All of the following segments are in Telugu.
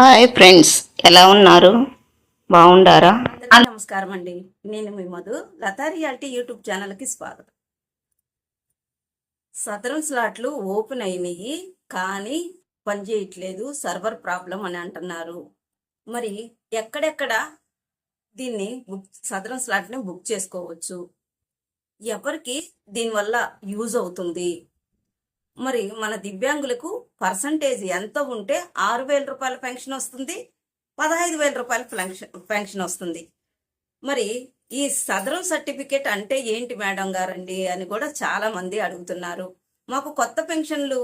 హాయ్ ఫ్రెండ్స్ ఎలా ఉన్నారు? బాగుండారా? నమస్కారం అండి. నేను మీ మధు. లతా రియాలిటీ యూట్యూబ్ ఛానల్కి స్వాగతం. సదరం స్లాట్లు ఓపెన్ అయినాయి కానీ పనిచేయట్లేదు సర్వర్ ప్రాబ్లం అని అంటున్నారు. మరి ఎక్కడెక్కడ దీన్ని బుక్ సదరం స్లాట్ని బుక్ చేసుకోవచ్చు? ఎవరికి దీనివల్ల యూజ్ అవుతుంది? మరి మన దివ్యాంగులకు పర్సంటేజ్ ఎంత ఉంటే ఆరు వేల రూపాయల పెన్షన్ వస్తుంది పదహైదు వేల రూపాయల పెన్షన్ పెన్షన్ వస్తుంది. మరి ఈ సదరం సర్టిఫికేట్ అంటే ఏంటి మేడం గారండి అని కూడా చాలా మంది అడుగుతున్నారు. మాకు కొత్త పెన్షన్లు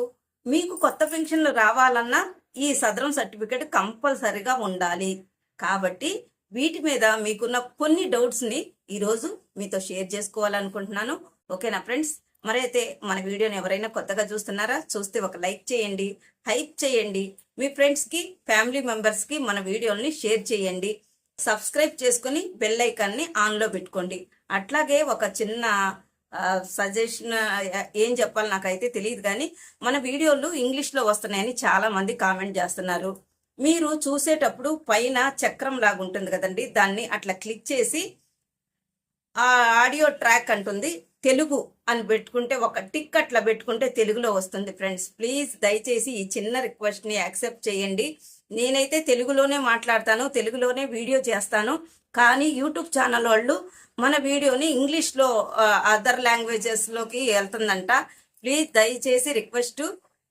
మీకు కొత్త పెన్షన్లు రావాలన్నా ఈ సదరం సర్టిఫికేట్ కంపల్సరిగా ఉండాలి. కాబట్టి వీటి మీద మీకున్న కొన్ని డౌట్స్ని ఈరోజు మీతో షేర్ చేసుకోవాలనుకుంటున్నాను. ఓకేనా ఫ్రెండ్స్? మరైతే మన వీడియోని ఎవరైనా కొత్తగా చూస్తున్నారా చూస్తే ఒక లైక్ చేయండి హైప్ చేయండి. మీ ఫ్రెండ్స్కి ఫ్యామిలీ మెంబర్స్కి మన వీడియోని షేర్ చేయండి. సబ్స్క్రైబ్ చేసుకుని బెల్ ఐకాన్ని ఆన్లో పెట్టుకోండి. అట్లాగే ఒక చిన్న సజెషన్ ఏం చెప్పాలి నాకైతే తెలియదు కానీ మన వీడియోలు ఇంగ్లీష్లో వస్తున్నాయని చాలామంది కామెంట్ చేస్తున్నారు. మీరు చూసేటప్పుడు పైన చక్రం లాగా ఉంటుంది కదండి దాన్ని అట్లా క్లిక్ చేసి ఆ ఆడియో ట్రాక్ అంటుంది. తెలుగు అని పెట్టుకుంటే ఒక టిక్ అట్లా పెట్టుకుంటే తెలుగులో వస్తుంది ఫ్రెండ్స్. ప్లీజ్ దయచేసి ఈ చిన్న రిక్వెస్ట్ని యాక్సెప్ట్ చేయండి. నేనైతే తెలుగులోనే మాట్లాడతాను తెలుగులోనే వీడియో చేస్తాను. కానీ యూట్యూబ్ ఛానల్ వాళ్ళు మన వీడియోని ఇంగ్లీష్లో అదర్ లాంగ్వేజెస్లోకి వెళ్తుందంట. ప్లీజ్ దయచేసి రిక్వెస్ట్.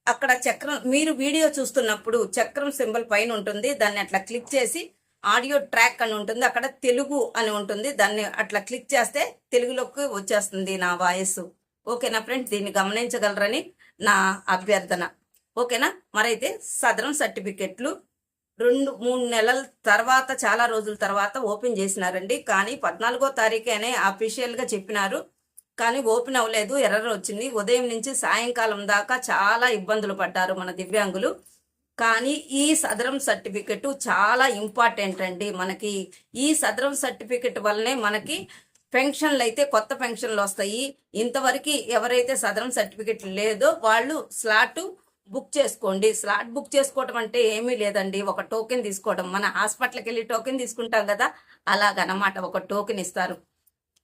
అక్కడ చక్రం మీరు వీడియో చూస్తున్నప్పుడు చక్రం సింబల్ పైన ఉంటుంది. దాన్ని అట్లా క్లిక్ చేసి ఆడియో ట్రాక్ అని ఉంటుంది అక్కడ తెలుగు అని ఉంటుంది. దాన్ని అట్లా క్లిక్ చేస్తే తెలుగులోకి వచ్చేస్తుంది నా వాయిస్. ఓకేనా ఫ్రెండ్స్? దీన్ని గమనించగలరని నా అభ్యర్థన. ఓకేనా? మరైతే సదరం సర్టిఫికెట్లు రెండు మూడు నెలల తర్వాత చాలా రోజుల తర్వాత ఓపెన్ చేసినారండి. కానీ పద్నాలుగో తారీఖునే అఫీషియల్గా చెప్పినారు. కానీ ఓపెన్ అవ్వలేదు ఎర్రర్ వచ్చింది. ఉదయం నుంచి సాయంకాలం దాకా చాలా ఇబ్బందులు పడ్డారు మన దివ్యాంగులు. కానీ ఈ సదరం సర్టిఫికెట్ చాలా ఇంపార్టెంట్ అండి మనకి ఈ సదరం సర్టిఫికెట్ వల్లనే మనకి పెన్షన్లు అయితే కొత్త పెన్షన్లు వస్తాయి ఇంతవరకు ఎవరైతే సదరం సర్టిఫికెట్ లేదో వాళ్ళు స్లాట్ బుక్ చేసుకోండి. స్లాట్ బుక్ చేసుకోవడం అంటే ఏమీ లేదండి. ఒక టోకెన్ తీసుకోవడం. మన హాస్పిటల్కి వెళ్ళి టోకెన్ తీసుకుంటాం కదా? అలాగనమాట. ఒక టోకెన్ ఇస్తారు.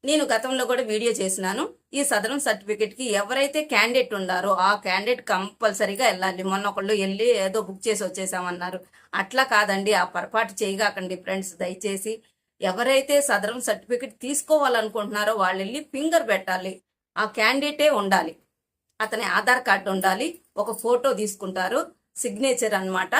నేను గతంలో కూడా వీడియో చేసినాను. ఈ సదరం సర్టిఫికేట్కి ఎవరైతే క్యాండిడేట్ ఉండారో ఆ క్యాండిడేట్ కంపల్సరీగా వెళ్ళాలి. మొన్న ఒకళ్ళు వెళ్ళి ఏదో బుక్ చేసి వచ్చేసామన్నారు. అట్లా కాదండి ఆ పొరపాటు చేయగాకండి ఫ్రెండ్స్. దయచేసి ఎవరైతే సదరం సర్టిఫికేట్ తీసుకోవాలనుకుంటున్నారో వాళ్ళు వెళ్ళి ఫింగర్ పెట్టాలి. ఆ క్యాండిడేటే ఉండాలి. అతని ఆధార్ కార్డు ఉండాలి. ఒక ఫోటో తీసుకుంటారు. సిగ్నేచర్ అనమాట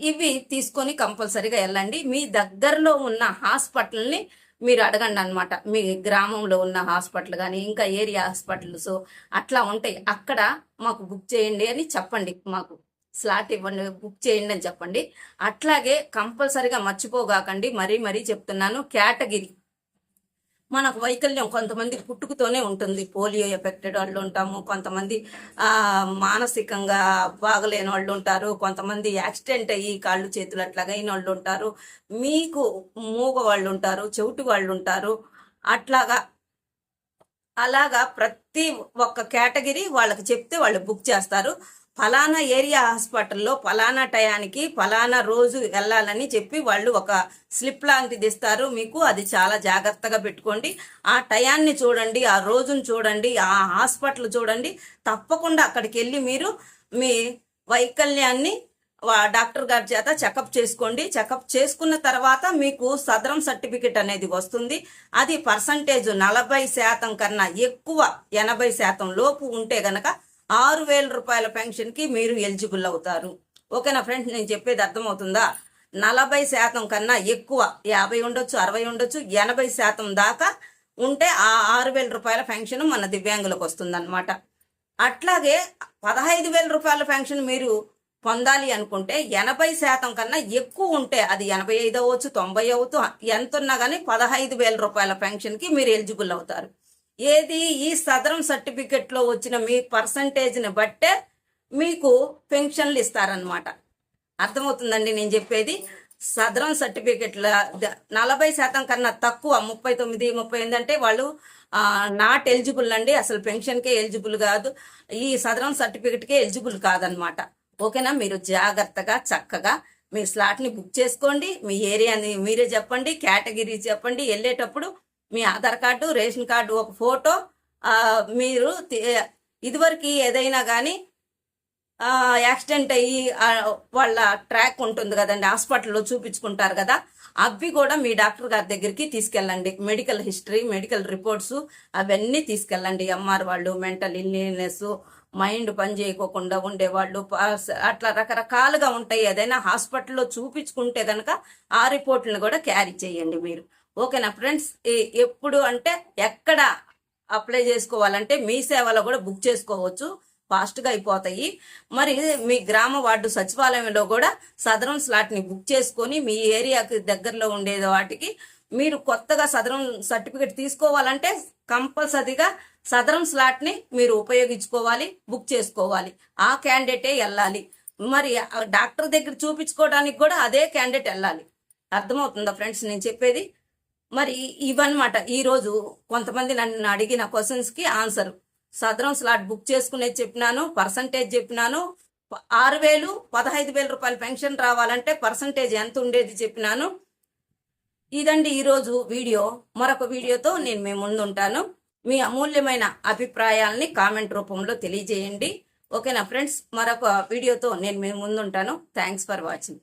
ఇవి తీసుకొని కంపల్సరీగా వెళ్ళండి. మీ దగ్గరలో ఉన్న హాస్పిటల్ని మీరు అడగండి అనమాట మీ గ్రామంలో ఉన్న హాస్పిటల్ కానీ ఇంకా ఏరియా హాస్పిటల్స్ అట్లా ఉంటాయి. అక్కడ మాకు బుక్ చేయండి అని చెప్పండి మాకు. స్లాట్ ఇవ్వండి బుక్ చేయండి అని చెప్పండి. అట్లాగే కంపల్సరిగా మర్చిపోగాకండి. మరీ మరీ చెప్తున్నాను. కేటగిరీ మనకు వైకల్యం కొంతమంది పుట్టుకతోనే ఉంటుంది. పోలియో ఎఫెక్టెడ్ వాళ్ళు ఉంటాము. కొంతమంది మానసికంగా బాగలేని వాళ్ళు ఉంటారు. కొంతమంది యాక్సిడెంట్ అయ్యి కాళ్ళు చేతులు అట్లాగైన అయిన వాళ్ళు ఉంటారు. మీకు మూగ వాళ్ళు ఉంటారు చెవిటి వాళ్ళు ఉంటారు. అట్లాగా అలాగా ప్రతి ఒక్క కేటగిరీ వాళ్ళకి చెప్తే వాళ్ళు బుక్ చేస్తారు. ఫలానా ఏరియా హాస్పిటల్లో ఫలానా టయానికి ఫలానా రోజు వెళ్ళాలని చెప్పి వాళ్ళు ఒక స్లిప్ లాంటిది ఇస్తారు. మీకు అది చాలా జాగ్రత్తగా పెట్టుకోండి. ఆ టయాన్ని చూడండి ఆ రోజును చూడండి ఆ హాస్పిటల్ చూడండి. తప్పకుండా అక్కడికి వెళ్ళి మీరు మీ వైకల్యాన్ని డాక్టర్ గారి చేత చెకప్ చేసుకోండి. చెకప్ చేసుకున్న తర్వాత మీకు సదరం సర్టిఫికెట్ అనేది వస్తుంది. అది పర్సంటేజ్ నలభై శాతం కన్నా ఎక్కువ ఎనభై శాతం లోపు ఉంటే గనక ఆరు వేల రూపాయల పెన్షన్కి మీరు ఎలిజిబుల్ అవుతారు. ఓకేనా ఫ్రెండ్స్ నేను చెప్పేది అర్థమవుతుందా? నలభై శాతం కన్నా ఎక్కువ యాభై ఉండొచ్చు అరవై ఉండొచ్చు ఎనభై శాతం దాకా ఉంటే ఆ ఆరు వేల రూపాయల పెన్షన్ మన దివ్యాంగులకు వస్తుందన్నమాట. అట్లాగే పదహైదు వేల రూపాయల పెన్షన్ మీరు పొందాలి అనుకుంటే ఎనభై శాతం కన్నా ఎక్కువ ఉంటే అది ఎనభై ఐదు అవ్వచ్చు తొంభై అవ్వచ్చు ఎంత ఉన్నా కానీ పదహైదు వేల రూపాయల పెన్షన్కి మీరు ఎలిజిబుల్ అవుతారు. ఏది ఈ సదరం సర్టిఫికెట్లో వచ్చిన మీ పర్సంటేజ్ని బట్టే మీకు పెన్షన్లు ఇస్తారనమాట అర్థమవుతుందండి నేను చెప్పేది? సదరం సర్టిఫికెట్ల నలభై శాతం కన్నా తక్కువ ముప్పై తొమ్మిది ముప్పై ఎనిమిది అంటే వాళ్ళు నాట్ ఎలిజిబుల్ అండి. అసలు పెన్షన్కే ఎలిజిబుల్ కాదు. ఈ సదరం సర్టిఫికెట్కే ఎలిజిబుల్ కాదనమాట ఓకేనా? మీరు జాగ్రత్తగా చక్కగా మీ స్లాట్ని బుక్ చేసుకోండి. మీ ఏరియాని మీరే చెప్పండి కేటగిరీ చెప్పండి. వెళ్ళేటప్పుడు మీ ఆధార్ కార్డు రేషన్ కార్డు ఒక ఫోటో మీరు ఇదివరకు ఏదైనా కానీ యాక్సిడెంట్ అయ్యి వాళ్ళ ట్రాక్ ఉంటుంది కదండి హాస్పిటల్లో చూపించుకుంటారు కదా అవి కూడా మీ డాక్టర్ గారి దగ్గరికి తీసుకెళ్ళండి. మెడికల్ హిస్టరీ మెడికల్ రిపోర్ట్స్ అవన్నీ తీసుకెళ్ళండి. ఎంఆర్ వాళ్ళు మెంటల్ ఇల్నెస్ మైండ్ పని చేయకోకుండా ఉండేవాళ్ళు అట్లా రకరకాలుగా ఉంటాయి. ఏదైనా హాస్పిటల్లో చూపించుకుంటే కనుక ఆ రిపోర్ట్లను కూడా క్యారీ చేయండి మీరు. ఓకేనా ఫ్రెండ్స్ ఎప్పుడు అంటే ఎక్కడ అప్లై చేసుకోవాలంటే మీ సేవలో కూడా బుక్ చేసుకోవచ్చు. ఫాస్ట్గా అయిపోతాయి. మరి మీ గ్రామ వార్డు సచివాలయంలో కూడా సదరం స్లాట్ని బుక్ చేసుకొని మీ ఏరియాకి దగ్గరలో ఉండే వాటికి మీరు కొత్తగా సదరం సర్టిఫికేట్ తీసుకోవాలంటే కంపల్సరీగా సదరం స్లాట్ని మీరు ఉపయోగించుకోవాలి బుక్ చేసుకోవాలి. ఆ క్యాండిడేటే వెళ్ళాలి మరి డాక్టర్ దగ్గర చూపించుకోవడానికి కూడా అదే క్యాండిడేట్ వెళ్ళాలి అర్థమవుతుందా ఫ్రెండ్స్ నేను చెప్పేది? మరి ఇవన్నమాట ఈరోజు కొంతమంది నన్ను అడిగిన క్వశ్చన్స్కి ఆన్సర్ సదరం స్లాట్ బుక్ చేసుకునేది చెప్పినాను పర్సంటేజ్ చెప్పినాను. ఆరు వేలు పదహైదు వేల రూపాయల పెన్షన్ రావాలంటే పర్సంటేజ్ ఎంత ఉండేది చెప్పినాను. ఇదండి ఈరోజు వీడియో. మరొక వీడియోతో నేను మీ ముందుంటాను. మీ అమూల్యమైన అభిప్రాయాల్ని కామెంట్ రూపంలో తెలియజేయండి. ఓకేనా ఫ్రెండ్స్ మరొక వీడియోతో నేను మీ ముందుంటాను. Thanks for watching